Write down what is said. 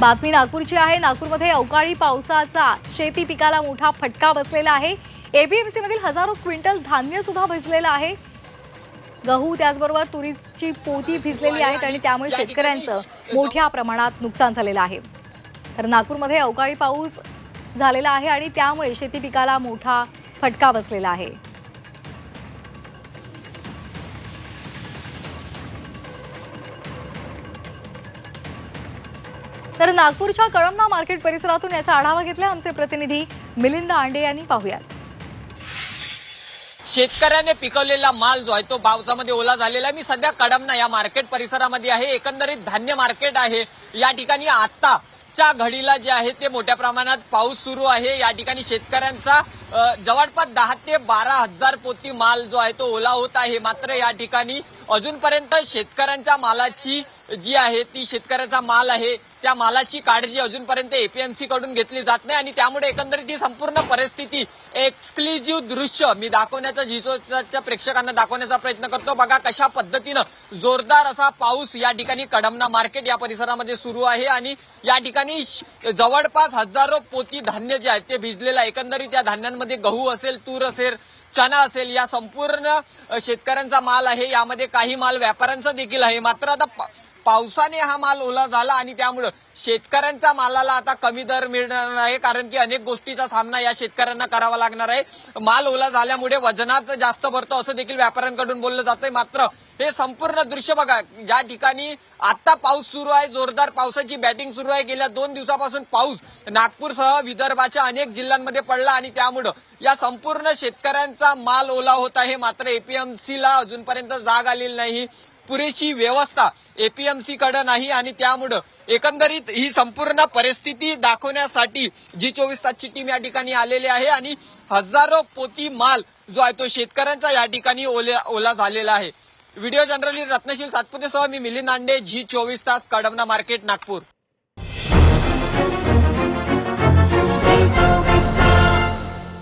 बातमी नागपूरची आहे. नागपूरमध्ये अवकाळी पावसाचा शेती पिकाला मोठा फटका बसलेला आहे. एपीएमसी मधील हजारो क्विंटल धान्य सुद्धा भिजलेलं आहे. गहू त्याचबरोबर तुरीची पोती भिजलेली आहेत आणि त्यामुळे शेतकऱ्यांचं मोठ्या प्रमाणात नुकसान झालेलं आहे. तर नागपूरमध्ये अवकाळी पाऊस झालेला आहे आणि त्यामुळे शेती पिकाला मोठा फटका बसलेला आहे. तर नागपूरच्या कळमना मार्केट परिसरातून याचा आढावा घेतला आमचे प्रतिनिधी मिलिंद आंडे यांनी पाहूयात. शेतकऱ्याने पिकवलेला माल जो आहे तो पावसामध्ये ओला झालेला आहे. मी सध्या कडमना या मार्केट परिसरामध्ये आहे. एकंदरीत धान्य मार्केट आहे. या ठिकाणी आताच्या घडीला जे आहे ते मोठ्या प्रमाणात पाऊस सुरू आहे. या ठिकाणी शेतकऱ्यांचा जवळपास दहा ते बारा हजार पोती माल जो आहे तो ओला होत आहे. मात्र या ठिकाणी अजूनपर्यंत शेतकऱ्यांच्या मालाची जी आहे ती शेतकऱ्याचा माल आहे. त्या मालाची काळजी अजूनपर्यंत एपीएमसी कडून घेतली जात नाही आणि त्यामुळे एकंदरीत ही संपूर्ण परिस्थिती एक्सक्लुझिव्ह दृश्य मी दाखवण्याचा जिजोच्या प्रेक्षकांना दाखवण्याचा प्रयत्न करतो. बघा कशा पद्धतीनं जोरदार असा पाऊस या ठिकाणी कडमना मार्केट या परिसरामध्ये सुरू आहे आणि या ठिकाणी श- जवळपास हजारो पोती धान्य जे आहे ते भिजलेलं आहे. एकंदरीत या धान्यांमध्ये गहू असेल तूर असेल चना असेल या संपूर्ण शेतकऱ्यांचा माल आहे. यामध्ये काही माल व्यापाऱ्यांचा देखील आहे. मात्र आता पावसाने हा माल ओला झाला आणि त्यामुळे शेतकऱ्यांचा मालाला आता कमी दर मिळणार आहे कारण की अनेक गोष्टीचा सामना या शेतकऱ्यांना करावा लागणार आहे. माल ओला झाल्यामुळे वजनात जास्त भरतो असं देखील व्यापाऱ्यांकडून बोललं जातंय. मात्र हे संपूर्ण दृश्य बघा ज्या ठिकाणी आता पाऊस सुरू आहे जोरदार पावसाची बॅटिंग सुरू आहे. गेल्या दोन दिवसापासून पाऊस नागपूरसह विदर्भाच्या अनेक जिल्ह्यांमध्ये पडला आणि त्यामुळं या संपूर्ण शेतकऱ्यांचा माल ओला होत आहे. मात्र एपीएमसीला अजूनपर्यंत जाग आलेली नाही. पुरेशी व्यवस्था एपीएमसी कडे नाही आणि त्यामुळं एकंदरीत ही संपूर्ण परिस्थिती दाखवण्यासाठी जी चोवीस तासची टीम या ठिकाणी आलेली आहे आणि हजारो पोती माल जो आहे तो शेतकऱ्यांचा या ठिकाणी ओला ओला झालेला आहे. व्हिडिओ जनरली रत्नशील सातपुतेसह मी मिलिंद आंडे झी चोवीस तास कडमना मार्केट नागपूर.